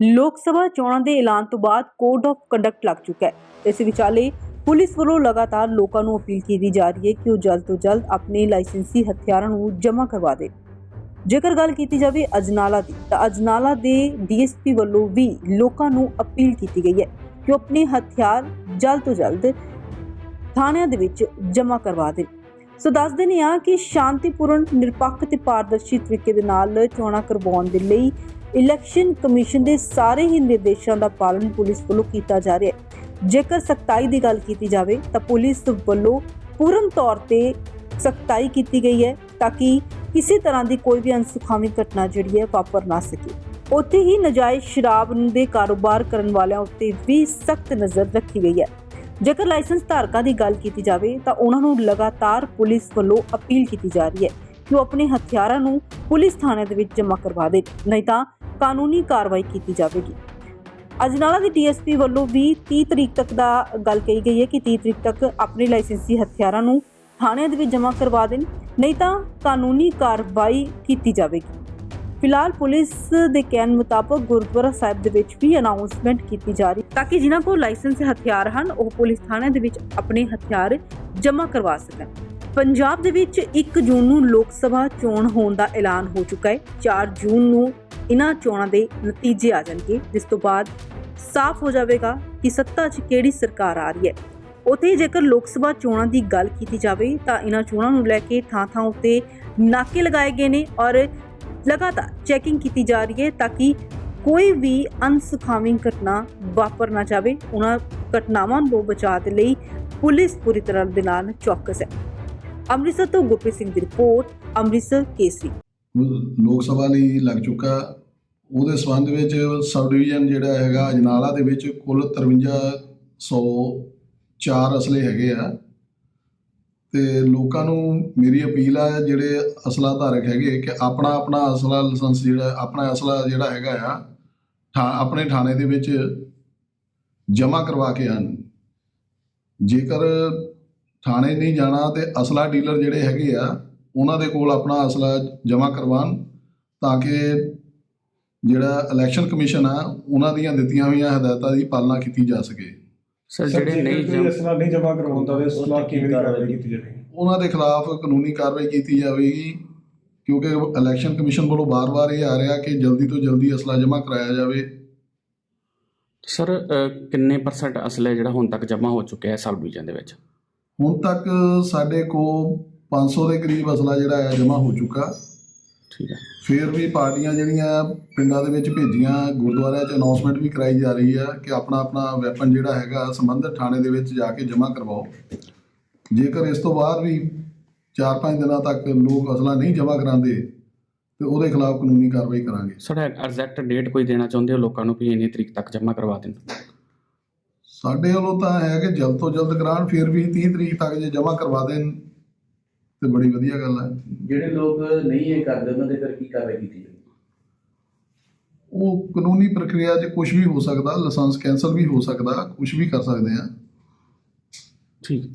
ਲੋਕ ਸਭਾ ਚੋਣਾਂ ਦੇ ਐਲਾਨ ਤੋਂ ਬਾਅਦ ਕੋਡ ਆਫ ਕੰਡਕਟ ਲੱਗ ਚੁੱਕਾ ਹੈ। ਇਸ ਵਿਚਾਲੇ ਪੁਲਿਸ ਵੱਲੋਂ ਲਗਾਤਾਰ ਲੋਕਾਂ ਨੂੰ ਅਪੀਲ ਕੀਤੀ ਜਾ ਰਹੀ ਹੈ ਕਿ ਉਹ ਜਲਦ ਤੋਂ ਜਲਦ ਆਪਣੇ ਲਾਇਸੈਂਸੀ ਹਥਿਆਰਾਂ ਨੂੰ ਜਮ੍ਹਾਂ ਕਰਵਾ ਦੇਣ। ਜੇਕਰ ਗੱਲ ਕੀਤੀ ਜਾਵੇ ਅਜਨਾਲਾ ਦੀ, ਤਾਂ ਅਜਨਾਲਾ ਦੇ ਡੀਐਸਪੀ ਵੱਲੋਂ ਵੀ ਲੋਕਾਂ ਨੂੰ ਅਪੀਲ ਕੀਤੀ ਗਈ ਹੈ ਕਿ ਉਹ ਆਪਣੇ ਹਥਿਆਰ ਜਲਦ ਤੋਂ ਜਲਦ ਥਾਣਿਆਂ ਦੇ ਵਿੱਚ ਜਮ੍ਹਾਂ ਕਰਵਾ ਦੇਣ। ਸੋ ਦੱਸ ਦਿੰਦੇ ਹਾਂ ਕਿ ਸ਼ਾਂਤੀਪੂਰਨ, ਨਿਰਪੱਖ ਤੇ ਪਾਰਦਰਸ਼ੀ ਤਰੀਕੇ ਦੇ ਨਾਲ ਚੋਣਾਂ ਕਰਵਾਉਣ ਦੇ ਲਈ ਇਲੈਕਸ਼ਨ ਕਮਿਸ਼ਨ ਦੇ ਸਾਰੇ ਹੀ ਨਿਰਦੇਸ਼ਾਂ ਦਾ ਪਾਲਣ ਪੁਲਿਸ ਵੱਲੋਂ ਕੀਤਾ ਜਾ ਰਿਹਾ ਹੈ। ਜੇਕਰ ਸਖਤਾਈ ਦੀ ਗੱਲ ਕੀਤੀ ਜਾਵੇ, ਤਾਂ ਪੁਲਿਸ ਵੱਲੋਂ ਪੂਰਨ ਤੌਰ ਤੇ ਸਖਤਾਈ ਕੀਤੀ ਗਈ ਹੈ ਤਾਂ ਕਿ ਕਿਸੇ ਤਰ੍ਹਾਂ ਦੀ ਕੋਈ ਵੀ ਅਨਸੁਖਾਵੀ ਘਟਨਾ ਜਿਹੜੀ ਹੈ ਵਾਪਰ ਨਾ ਸਕੇ। ਉੱਥੇ ਹੀ ਨਜਾਇਜ਼ ਸ਼ਰਾਬ ਦੇ ਕਾਰੋਬਾਰ ਕਰਨ ਵਾਲਿਆਂ ਉੱਤੇ ਵੀ ਸਖਤ ਨਜ਼ਰ ਰੱਖੀ ਗਈ ਹੈ। ਜੇਕਰ ਲਾਇਸੈਂਸ ਧਾਰਕਾਂ ਦੀ ਗੱਲ ਕੀਤੀ ਜਾਵੇ, ਤਾਂ ਉਹਨਾਂ ਨੂੰ ਲਗਾਤਾਰ ਪੁਲਿਸ ਵੱਲੋਂ ਅਪੀਲ ਕੀਤੀ ਜਾ ਰਹੀ ਹੈ ਕਿ ਉਹ ਆਪਣੇ ਹਥਿਆਰਾਂ ਨੂੰ ਪੁਲਿਸ ਥਾਣੇ ਦੇ ਵਿੱਚ ਜਮ੍ਹਾਂ ਕਰਵਾ ਦੇਣ। ਨਹੀਂ ਤਾਂ ਕਾਨੂੰਨੀ ਕਾਰਵਾਈ ਕੀਤੀ ਜਾਵੇਗੀ। ਅਜਨਾਲਾ ਦੀ ਡੀਐਸਪੀ ਵੱਲੋਂ ਵੀ 30 ਤਰੀਕ ਤੱਕ ਦਾ ਗੱਲ ਕਹੀ ਗਈ ਹੈ ਕਿ 30 ਤਰੀਕ ਤੱਕ ਆਪਣੇ ਲਾਇਸੈਂਸੀ ਹਥਿਆਰਾਂ ਨੂੰ ਥਾਣਿਆਂ ਦੇ ਵਿੱਚ ਜਮ੍ਹਾਂ ਕਰਵਾ ਦੇਣ, ਨਹੀਂ ਤਾਂ ਕਾਨੂੰਨੀ ਕਾਰਵਾਈ ਕੀਤੀ ਜਾਵੇਗੀ। ਫਿਲਹਾਲ ਪੁਲਿਸ ਦੇ ਕਹਿਣ ਮੁਤਾਬਕ ਗੁਰਦੁਆਰਾ ਸਾਹਿਬ ਦੇ ਵਿੱਚ ਵੀ ਅਨਾਉਂਸਮੈਂਟ ਕੀਤੀ ਜਾ ਰਹੀ ਤਾਂ ਕਿ ਜਿਨ੍ਹਾਂ ਕੋਲ ਲਾਇਸੈਂਸ ਹਥਿਆਰ ਹਨ, ਉਹ ਪੁਲਿਸ ਥਾਣਿਆਂ ਦੇ ਵਿੱਚ ਆਪਣੇ ਹਥਿਆਰ ਜਮ੍ਹਾਂ ਕਰਵਾ ਸਕਣ। ਪੰਜਾਬ ਦੇ ਵਿੱਚ 1 ਜੂਨ ਨੂੰ ਲੋਕ ਸਭਾ ਚੋਣ ਹੋਣ ਦਾ ਐਲਾਨ ਹੋ ਚੁੱਕਾ ਹੈ। 4 ਜੂਨ ਨੂੰ ਇਹਨਾਂ ਚੋਣਾਂ ਦੇ ਨਤੀਜੇ ਆ ਜਾਣਗੇ, ਜਿਸ ਤੋਂ ਬਾਅਦ ਸਾਫ਼ ਹੋ ਜਾਵੇਗਾ ਕਿ ਸੱਤਾ 'ਚ ਕਿਹੜੀ ਸਰਕਾਰ ਆ ਰਹੀ ਹੈ। ਉਥੇ ਜੇਕਰ ਲੋਕ ਸਭਾ ਚੋਣਾਂ ਦੀ ਗੱਲ ਕੀਤੀ ਜਾਵੇ, ਤਾਂ ਇਹਨਾਂ ਚੋਣਾਂ ਨੂੰ ਲੈ ਕੇ ਥਾਂ-ਥਾਂ ਉੱਤੇ ਨਾਕੇ ਲਗਾਏ ਗਏ ਨੇ ਔਰ ਲਗਾਤਾਰ ਚੈਕਿੰਗ ਕੀਤੀ ਜਾ ਰਹੀ ਹੈ ਤਾਂ ਕਿ ਕੋਈ ਵੀ ਅਨਸੁਖਾਵੀ ਘਟਨਾ ਵਾਪਰ ਨਾ ਜਾਵੇ। ਉਹਨਾਂ ਘਟਨਾਵਾਂ ਤੋਂ ਬਚਾਅ ਦੇ ਲਈ ਪੁਲਿਸ ਪੂਰੀ ਤਰ੍ਹਾਂ ਦੇ ਨਾਲ ਚੌਕਸ ਹੈ। ਅੰਮ੍ਰਿਤਸਰ ਤੋਂ ਗੁਰਪ੍ਰੀਤ ਸਿੰਘ ਦੀ ਰਿਪੋਰਟ, ਅੰਮ੍ਰਿਤਸਰ ਕੇਸਰੀ। ਲੋਕ ਸਭਾ ਲਈ ਲੱਗ ਚੁੱਕਾ ਉਹਦੇ ਸੰਬੰਧ ਵਿੱਚ ਸਬ ਡਿਵੀਜ਼ਨ ਜਿਹੜਾ ਹੈਗਾ ਅਜਨਾਲਾ ਦੇ ਵਿੱਚ ਕੁੱਲ 5304 ਅਸਲੇ ਹੈਗੇ ਆ। ਤੇ ਲੋਕਾਂ ਨੂੰ ਮੇਰੀ ਅਪੀਲ ਆ ਜਿਹੜੇ ਅਸਲਾ ਧਾਰਕ ਹੈਗੇ ਕਿ ਆਪਣਾ ਆਪਣਾ ਅਸਲਾ ਲਾਇਸੈਂਸ ਜਿਹੜਾ, ਆਪਣਾ ਅਸਲਾ ਜਿਹੜਾ ਹੈਗਾ ਆ ਥਾ- ਆਪਣੇ ਥਾਣੇ ਦੇ ਵਿੱਚ ਜਮ੍ਹਾਂ ਕਰਵਾ ਕੇ ਆਣ। ਜੇਕਰ ਥਾਣੇ ਨਹੀਂ ਜਾਣਾ ਤੇ ਅਸਲਾ ਡੀਲਰ ਜਿਹੜੇ ਹੈਗੇ ਆ, ਉਹਨਾਂ ਦੇ ਕੋਲ ਆਪਣਾ ਅਸਲਾ ਜਮ੍ਹਾਂ ਕਰਵਾਉਣ ਤਾਂ ਕਿ ਜਿਹੜਾ ਇਲੈਕਸ਼ਨ ਕਮਿਸ਼ਨ ਆ ਉਹਨਾਂ ਦੀਆਂ ਦਿੱਤੀਆਂ ਹੋਈਆਂ ਹਦਾਇਤਾਂ ਦੀ ਪਾਲਣਾ ਕੀਤੀ ਜਾ ਸਕੇ। ਸਰ ਜਿਹੜੇ ਨਹੀਂ ਕੋਈ ਜਮ ਅਸਲਾ ਨਹੀਂ ਜਮ੍ਹਾਂ ਕਰਵਾਉਂਦਾ ਤੇ ਅਸਲਾ ਕਿਵੇਂ ਦੀ ਕਾਰਵਾਈ ਕੀਤੀ ਜਾਵੇਗੀ? ਉਹਨਾਂ ਦੇ ਖਿਲਾਫ ਕਾਨੂੰਨੀ ਕਾਰਵਾਈ ਕੀਤੀ ਜਾਵੇਗੀ ਕਿਉਂਕਿ ਇਲੈਕਸ਼ਨ ਕਮਿਸ਼ਨ ਵੱਲੋਂ ਬਾਰ-ਬਾਰ ਇਹ ਆ ਰਿਹਾ ਕਿ ਜਲਦੀ ਤੋਂ ਜਲਦੀ ਅਸਲਾ ਜਮ੍ਹਾਂ ਕਰਾਇਆ ਜਾਵੇ। ਸਰ ਕਿੰਨੇ ਪਰਸੈਂਟ ਅਸਲੇ ਜਿਹੜਾ ਹੁਣ ਤੱਕ ਜਮ੍ਹਾਂ ਹੋ ਚੁੱਕਿਆ ਹੈ ਸਬ ਡਿਵੀਜ਼ਨ ਦੇ ਵਿੱਚ? ਹੁਣ ਤੱਕ ਸਾਡੇ ਕੋਲ 500 ਦੇ ਕਰੀਬ ਅਸਲਾ ਜਿਹੜਾ ਹੈ ਜਮ੍ਹਾਂ ਹੋ ਚੁੱਕਾ। ਠੀਕ ਹੈ ਫਿਰ ਵੀ ਪਾਰਟੀਆਂ ਜਿਹੜੀਆਂ ਪਿੰਡਾਂ ਦੇ ਵਿੱਚ ਭੇਜੀਆਂ ਗੁਰਦੁਆਰਿਆਂ 'ਚ ਅਨਾਉਂਸਮੈਂਟ ਵੀ ਕਰਾਈ ਜਾ ਰਹੀ ਆ ਕਿ ਆਪਣਾ ਆਪਣਾ ਵੈਪਨ ਜਿਹੜਾ ਹੈਗਾ ਸੰਬੰਧਿਤ ਥਾਣੇ ਦੇ ਵਿੱਚ ਜਾ ਕੇ ਜਮ੍ਹਾਂ ਕਰਵਾਓ। ਜੇਕਰ ਇਸ ਤੋਂ ਬਾਅਦ ਵੀ 4-5 ਦਿਨਾਂ ਤੱਕ ਲੋਕ ਅਸਲਾ ਨਹੀਂ ਜਮ੍ਹਾਂ ਕਰਾਉਂਦੇ ਤੇ ਉਹਦੇ ਖਿਲਾਫ ਕਾਨੂੰਨੀ ਕਾਰਵਾਈ ਕਰਾਂਗੇ। ਸਰ ਐਗਜ਼ੈਕਟ ਡੇਟ ਕੋਈ ਦੇਣਾ ਚਾਹੁੰਦੇ ਹੋ ਲੋਕਾਂ ਨੂੰ ਕਿ ਇੰਨੀ ਤਰੀਕ ਤੱਕ ਜਮ੍ਹਾਂ ਕਰਵਾ ਦੇਣ? ਸਾਡੇ ਵੱਲੋਂ ਤਾਂ ਹੈ ਕਿ ਜਲਦ ਤੋਂ ਜਲਦ ਕਰਾਉਣ ਫਿਰ ਵੀ 30 ਤਰੀਕ ਤੱਕ ਜੇ ਜਮ੍ਹਾਂ ਕਰਵਾ ਦੇਣ ਤੇ ਬੜੀ ਵਧੀਆ ਗੱਲ ਹੈ। ਜਿਹੜੇ ਲੋਕ ਨਹੀਂ ਇਹ ਕਰਦੇ ਉਹਨਾਂ ਦੇ ਫਿਰ ਕੀ ਕਾਰਵਾਈ ਕੀਤੀ ਜਾਵੇ ਉਹ ਕਾਨੂੰਨੀ ਪ੍ਰਕਿਰਿਆ 'ਚ ਕੁਝ ਵੀ ਹੋ ਸਕਦਾ ਲਾਇਸੈਂਸ ਕੈਂਸਲ ਵੀ ਹੋ ਸਕਦਾ ਕੁਝ ਵੀ ਕਰ ਸਕਦੇ ਆ। ਠੀਕ।